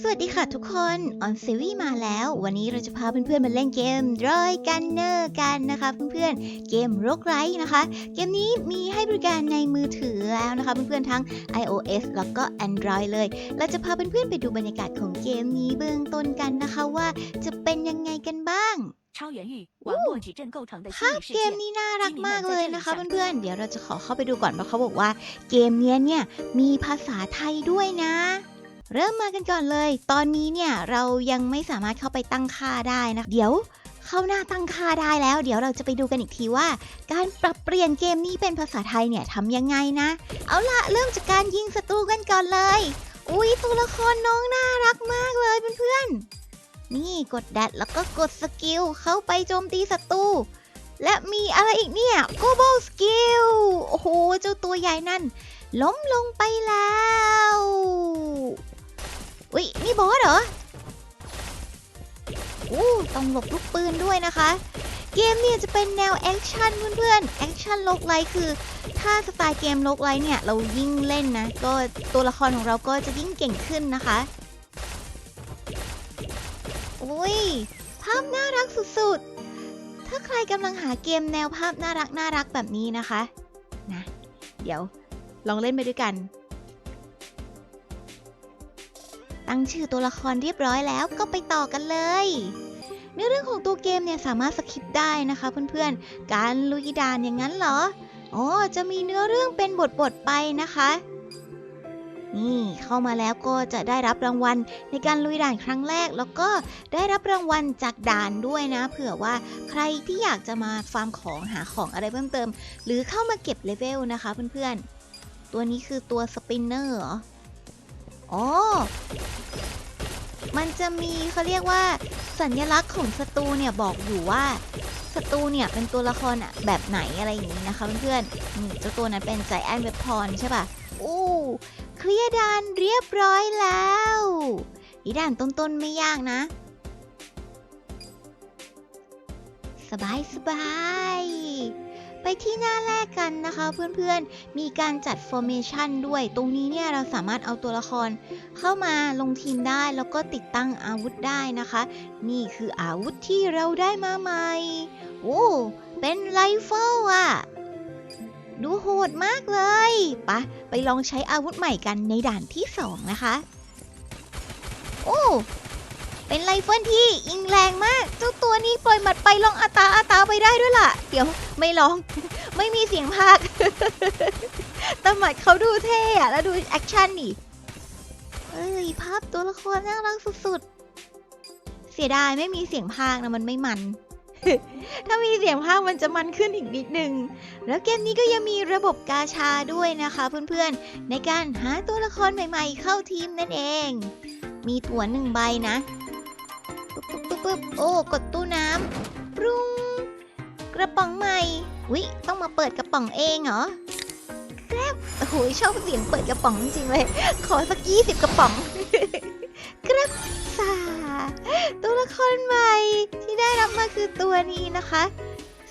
สวัสดีค่ะทุกคนออนเซวี่มาแล้ว วันนี้เราจะพาเพื่อนๆมาเล่นเกมรอยกันเนอร์กันนะคะเพื่อนๆเกมโรกไรนะคะ เกมนี้มีให้บริการในมือถือแล้วนะคะเพื่อนๆทั้ง iOS แล้วก็ Android เลย เราจะพาเพื่อนๆไปดูบรรยากาศของเกมนี้เบื้องต้นกันนะคะว่าจะเป็นยังไงกันบ้าง 超元域网络矩阵构成的虚 ภาพ 拟世 เก 界 ม。นี้น่ารักมากเลยนะคะเพื่อนๆ เดี๋ยวเราจะขอเข้าไปดูก่อนเพราะเขาบอกว่าเกมเนี้ยเนี่ยมีภาษาไทยด้วยนะ เริ่มมากันก่อนเลย ตอนนี้เนี่ยเรายังไม่สามารถเข้าไปตั้งค่าได้นะ เดี๋ยวเข้าหน้าตั้งค่าได้แล้ว เดี๋ยวเราจะไปดูกันอีกทีว่า การปรับเปลี่ยนเกมนี้เป็นภาษาไทยเนี่ยทำยังไงนะ เอาละเริ่มจากการยิงศัตรูกันก่อนเลย อุ้ยตัวละครน้องน่ารักมากเลยเพื่อนๆ นี่กดแดดแล้วก็กดสกิลเข้าไปโจมตีศัตรูและมีอะไรอีกเนี่ย global skill โอ้โห เจ้าตัวใหญ่นั่น ล้มลงไปแล้วอุ๊ยนี่บอสเหรออู้ต้องหลบลูกปืนด้วยนะคะ เกมเนี่ยจะเป็นแนวแอคชั่นเพื่อนๆ แอคชั่นโลกไลท์คือ ถ้าสไตล์เกมโลกไลท์เนี่ย เรายิ่งเล่นนะ ก็ตัวละครของเราก็จะยิ่งเก่งขึ้นนะคะ อุ้ยภาพน่ารักสุดๆ ถ้าใครกำลังหาเกมแนวภาพน่ารักน่ารักแบบนี้นะคะนะเดี๋ยวลองเล่นไปด้วยกัน ตั้งชื่อตัวละครเรียบร้อยแล้วก็ไปต่อกันเลยเนื้อเรื่องของตัวเกมเนี่ยสามารถสคิปได้นะคะเพื่อนๆ การลุยด่านอย่างนั้นเหรอ อ๋อ จะมีเนื้อเรื่องเป็นบทๆไปนะคะ นี่เข้ามาแล้วก็จะได้รับรางวัลในการลุยด่านครั้งแรก แล้วก็ได้รับรางวัลจากด่านด้วยนะ เผื่อว่าใครที่อยากจะมาฟาร์มของหาของอะไรเพิ่มเติม หรือเข้ามาเก็บเลเวลนะคะเพื่อนๆ ตัวนี้คือตัวสปินเนอร์เหรออ๋อมันจะมีเขาเรียกว่าสัญลักษณ์ของศัตรูเนี่ยบอกอยู่ว่าศัตรูเนี่ยเป็นตัวละครอะแบบไหนอะไรอย่างนี้นะคะเพื่อนๆนี่เจ้าตัวนั้นเป็นใจแอนเวบพรใช่ปะ อู้เคลียร์ด่านเรียบร้อยแล้วอีด่านต้นๆไม่ยากนะ สบายสบายๆไปที่หน้าแรกกันนะคะเพื่อนๆ มีการจัด formation ด้วย ตรงนี้เนี่ยเราสามารถเอาตัวละครเข้ามาลงทีมได้แล้วก็ติดตั้งอาวุธได้นะคะ นี่คืออาวุธที่เราได้มาใหม่ โอ้ เป็นไรเฟิลอะ ดูโหดมากเลยปะไปลองใช้อาวุธใหม่กันในด่านที่2นะคะ โอ้เป็นไรเฟิลที่ยิงแรงมากเจ้าตัวนี้ปล่อยหมัดไปลองอาตาอาตาไปได้ด้วยล่ะ เดี๋ยวไม่ลอง ไม่มีเสียงพากแต่หมัดเขาดูเท่อะแล้วดูแอคชั่นดิเอ้ยภาพตัวละครน่ารักสุดๆ เสียดายไม่มีเสียงพากนะมันไม่มัน ถ้ามีเสียงพากย์มันจะมันขึ้นอีกนิดนึง แล้วเกมนี้ก็ยังมีระบบกาชาด้วยนะคะเพื่อนๆ ในการหาตัวละครใหม่ๆ เข้าทีมนั่นเอง มีตั๋วหนึ่งใบนะปึ๊บปึ๊บปึ๊บปึ๊บโอ้ กดตู้น้ำปรุงกระป๋องใหม่วิต้องมาเปิดกระป๋องเองเหรอแกร็บโอ้โหชอบเสียงเปิดกระป๋องจริงเลย ขอสักยี่สิบกระป๋องแกรบ ตัวละครใหม่ที่ได้รับมาคือตัวนี้นะคะ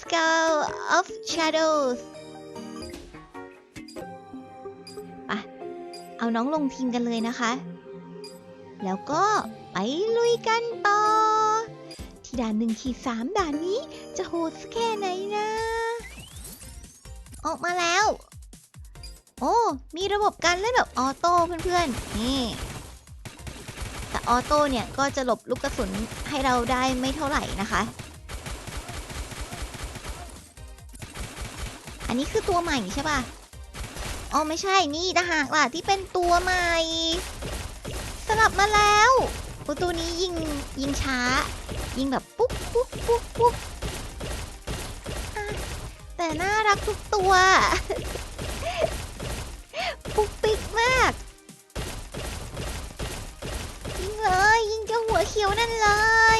Skull of Shadows ไปเอาน้องลงทีมกันเลยนะคะ แล้วก็ไปลุยกันต่อ ที่ด่านหนึ่งขีดสามด่านนี้จะโหดสักแค่ไหนนะ ออกมาแล้ว โอ้ มีระบบการเล่นแบบออโต้เพื่อนๆ นี่ ออโต้เนี่ยก็จะหลบลูกกระสุนให้เราได้ไม่เท่าไหร่นะคะ อันนี้คือตัวใหม่ใช่ป่ะ อ๋อไม่ใช่นี่นะหากล่ะที่เป็นตัวใหม่ สลับมาแล้วตัวนี้ยิงยิงช้า ยิงแบบปุ๊บปุ๊บปุ๊บปุ๊บแต่น่ารักทุกตัว ปุ๊กปิ๊กมาก ยิงเลย ยิงเจ้า หัวเขียวนั่นเล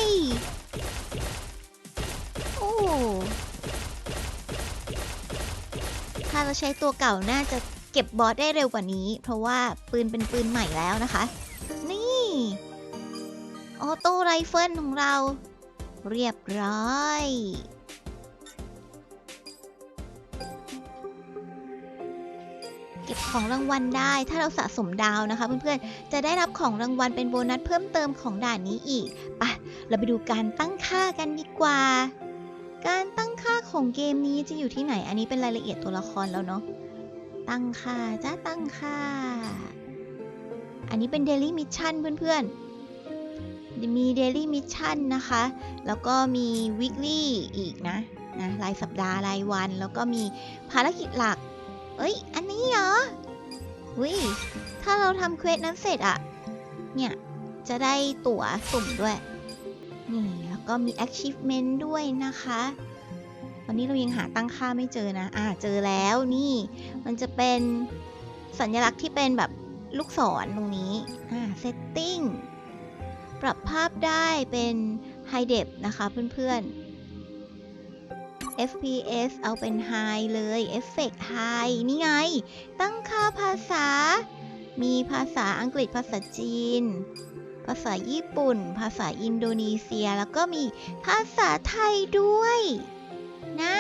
ย โอ้ ถ้าเราใช้ตัวเก่าน่าจะเก็บบอสได้เร็วกว่านี้ เพราะว่าปืนเป็นปืนใหม่แล้วนะคะ นี่ออโต้ไรเฟิลของเรา เรียบร้อย เก็บของรางวัลได้ ถ้าเราสะสมดาวนะคะ เพื่อนๆ จะได้รับของรางวัลเป็นโบนัสเพิ่มเติมของด่านนี้อีกปะเราไปดูการตั้งค่ากันดีกว่า การตั้งค่าของเกมนี้จะอยู่ที่ไหน อันนี้เป็นรายละเอียดตัวละครแล้วเนาะ ตั้งค่าจ้าตั้งค่า อันนี้เป็น Daily Mission เพื่อนๆมี Daily Mission นะคะ แล้วก็มี Weekly อีกนะ นะ รายสัปดาห์ รายวัน แล้วก็มีภารกิจหลัก เอ้ย อัน เหรอวิถ้าเราทำเควสนั้นเสร็จอะเนี่ย จะได้ตั๋วสุ่มด้วย นี่ แล้วก็มี achievement ด้วยนะคะ วันนี้เรายังหาตั้งค่าไม่เจอนะ อ่า เจอแล้วนี่ มันจะเป็นสัญลักษณ์ที่เป็นแบบลูกศรตรงนี้ อ่า setting ปรับภาพได้เป็น high def นะคะเพื่อนๆ FPS เอาเป็น high เลย effect high นี่ไง ตั้งค่าภาษา มีภาษาอังกฤษภาษาจีน ภาษาญี่ปุ่น ภาษาอินโดนีเซีย แล้วก็มีภาษาไทยด้วยนะ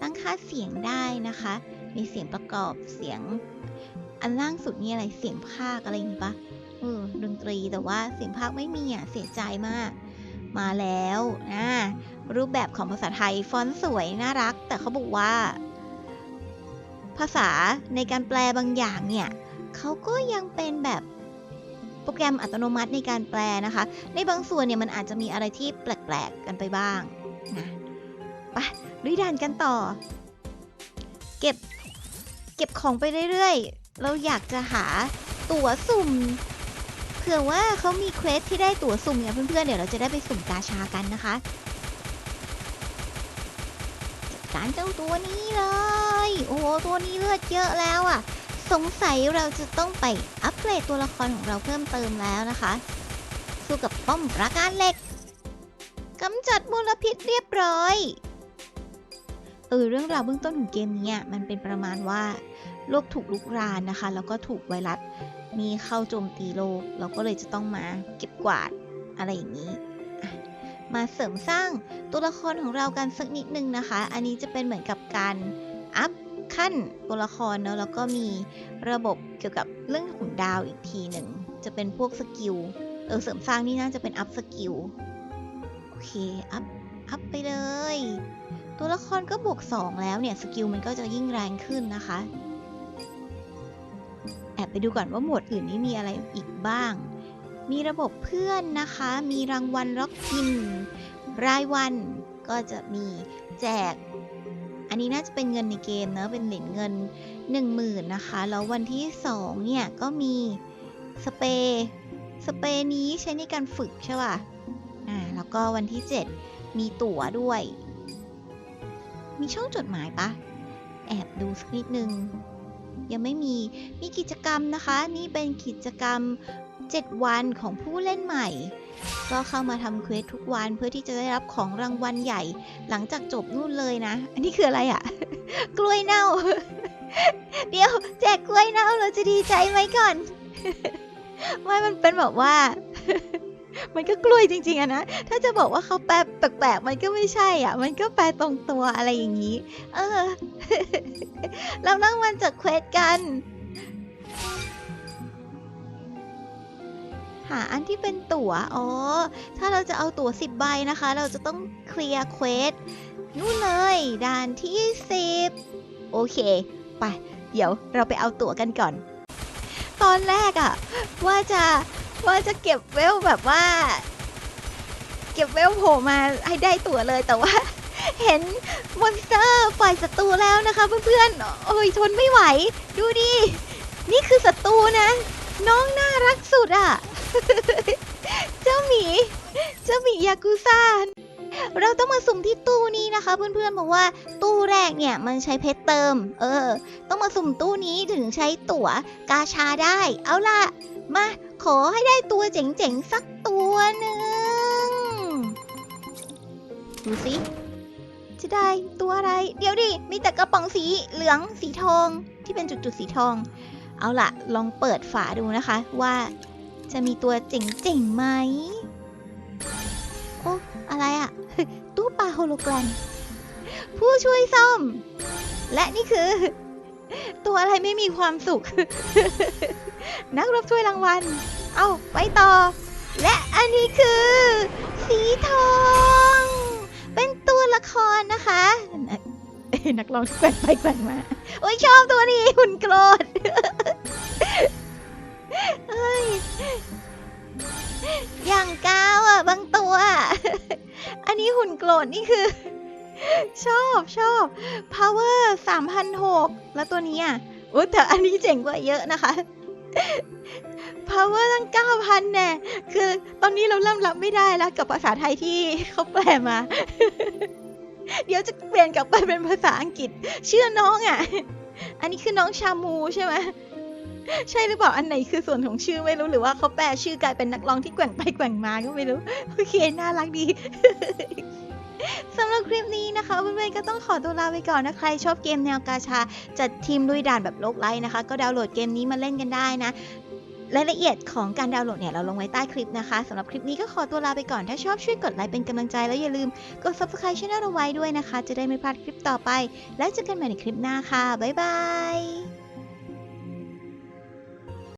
ตั้งค่าเสียงได้นะคะ มีเสียงประกอบเสียง อันล่างสุดนี่อะไรเสียงภาคอะไรอย่างงี้ปะเออดนตรีแต่ว่าเสียงภาคไม่มีอะเสียใจมาก มาแล้วนะ รูปแบบของภาษาไทย ฟอนต์สวย น่ารัก แต่เขาบอกว่า ภาษาในการแปลบางอย่างเนี่ยเขาก็ยังเป็นแบบโปรแกรมอัตโนมัติในการแปลนะคะ ในบางส่วนเนี่ยมันอาจจะมีอะไรที่แปลกๆกันไปบ้างนะไปลุยด่านกันต่อ เก็บเก็บของไปเรื่อยๆ เราอยากจะหาตั๋วสุ่มเผื่อว่าเขามีเควสที่ได้ตั๋วสุ่มเนี่ยเพื่อนๆเดี๋ยวเราจะได้ไปสุ่มกาชากันนะคะารเจ้าตัวนี้เลย โอ้โหตัวนี้เลือดเยอะแล้วอะ่ะ สงสัยเราจะต้องไปอัปเกรดตัวละครของเราเพิ่มเติมแล้วนะคะ สู้กับป้อมปราการเหล็กกำจัดมลพิษเรียบร้อยเออเรื่องราวเบื้องต้นของเกมนี้มันเป็นประมาณว่าโลกถูกลุกรานนะคะ แล้วก็ถูกไวรัสมีเข้าโจมตีโลก เราก็เลยจะต้องมาเก็บกวาดอะไรอย่างนี้ มาเสริมสร้างตัวละครของเรากันสักนิดนึงนะคะ อันนี้จะเป็นเหมือนกับการอัพขั้นตัวละครเนอะแล้วก็มีระบบเกี่ยวกับเรื่องของดาวอีกทีหนึ่งจะเป็นพวกสกิลเออเสริมสร้างนี่น่าจะเป็นอัพสกิลโอเคอัพอัพไปเลย ตัวละครก็บวก 2 แล้วเนี่ยสกิลมันก็จะยิ่งแรงขึ้นนะคะ แอบไปดูก่อนว่าหมวดอื่นนี่มีอะไรอีกบ้าง มีระบบเพื่อนนะคะ มีรางวัลล็อกอิน รายวันก็จะมีแจก อันนี้น่าจะเป็นเงินในเกมเนะเป็นเหรียญเงิน 10,000นะคะ แล้ววันที่ 2 เนี่ย ก็มีสเปรย์สเปรย์นี้ใช้ในการฝึกใช่ป่ะ อ่า แล้วก็วันที่ 7 มีตั๋วด้วย มีช่องจดหมายปะ แอบดูสักนิดนึง ยังไม่มี มีกิจกรรมนะคะ นี่เป็นกิจกรรม 7 วันของผู้เล่นใหม่ ก็เข้ามาทำเควสทุกวันเพื่อที่จะได้รับของรางวัลใหญ่ หลังจากจบนู่นเลยนะ อันนี้คืออะไรอะกล้วยเน่า เดี๋ยวแจกกล้วยเน่าเราจะดีใจไหมก่อน ไม่มันเป็นแบบว่า มันก็กล้วยจริงๆอะนะ ถ้าจะบอกว่าเขาแปลแปลกๆมันก็ไม่ใช่อะ มันก็แปลตรงตัวอะไรอย่างนี้ เออ เรานั่งวันจากเควสกัน หาอันที่เป็นตั๋ว อ๋อ ถ้าเราจะเอาตั๋ว 10 ใบนะคะ เราจะต้องเคลียร์เควสนู่นเลย ด่านที่ 10 โอเค ไป เดี๋ยวเราไปเอาตั๋วกันก่อน ตอนแรกอะว่าจะว่าจะเก็บเวลแบบว่า เก็บเวลโผล่มาให้ได้ตั๋วเลยแต่ว่า เห็นมอนสเตอร์ฝ่ายศัตรูแล้วนะคะเพื่อนๆ โอ้ยทนไม่ไหว ดูดิ นี่คือศัตรูนะ น้องน่ารักสุดอะ เจ้าหมี เจ้าหมียากุซ่าเราต้องมาสุ่มที่ตู้นี้นะคะเพื่อนๆบอกว่าตู้แรกเนี่ยมันใช้เพชรเติม เออ ต้องมาสุ่มตู้นี้ถึงใช้ตั๋วกาชาได้ เอาล่ะ มาขอให้ได้ตัวเจ๋งๆ สักตัวหนึ่งดูสิจะได้ตัวอะไร เดี๋ยวดิ มีแต่กระป๋องสีเหลืองสีทองที่เป็นจุดๆสีทอง เอาล่ะ ลองเปิดฝาดูนะคะว่า จะมีตัวเจ๋งๆไหม โอ้ อะไรอะ ตู้ปลาโฮโลแกรม ผู้ช่วยซ่อม และนี่คือ ตัวอะไรไม่มีความสุข นักรบถ้วยรางวัล เอาไปต่อ และอันนี้คือ สีทอง เป็นตัวละครนะคะนักร้องแกว่งไปแกว่งมา โอ้ยชอบตัวนี้หุ่นโกรธ อย่างก้าวอะ บางตัว อันนี้หุ่นโกรธนี่คือ ชอบชอบ power 3,006แล้วตัวนี้อะโอ้แต่อันนี้เจ๋งกว่าเยอะนะคะ power ตั้ง9,000แน่คือตอนนี้เราเริ่มรับไม่ได้แล้วกับภาษาไทยที่เขาแปลมา เดี๋ยวจะเปลี่ยนกลับไปเป็นภาษาอังกฤษ เชื่อน้องอะ อันนี้คือน้องชามูใช่ไหม ใช่หรือเปล่าอันไหนคือส่วนของชื่อไม่รู้หรือว่าเขาแปลชื่อกลายเป็นนักร้องที่แกว่งไปแกว่งมาก็ไม่รู้โอเคน่ารักดีสำหรับคลิปนี้นะคะเพื่อนๆก็ต้องขอตัวลาไปก่อนนะใครชอบเกมแนวกาชา จัดทีมลุยด่านแบบโลกไลท์นะคะ ก็ดาวน์โหลดเกมนี้มาเล่นกันได้นะรายละเอียดของการดาวน์โหลดเนี่ยเราลงไว้ใต้คลิปนะคะสำหรับคลิปนี้ก็ขอตัวลาไปก่อนถ้าชอบช่วยกดไลค์เป็นกำลังใจแล้วอย่าลืมกด subscribe ช่องเราไว้ด้วยนะคะ จะได้ไม่พลาดคลิปต่อไป แล้วเจอกันใหม่ในคลิปหน้าค่ะบ๊ายบาย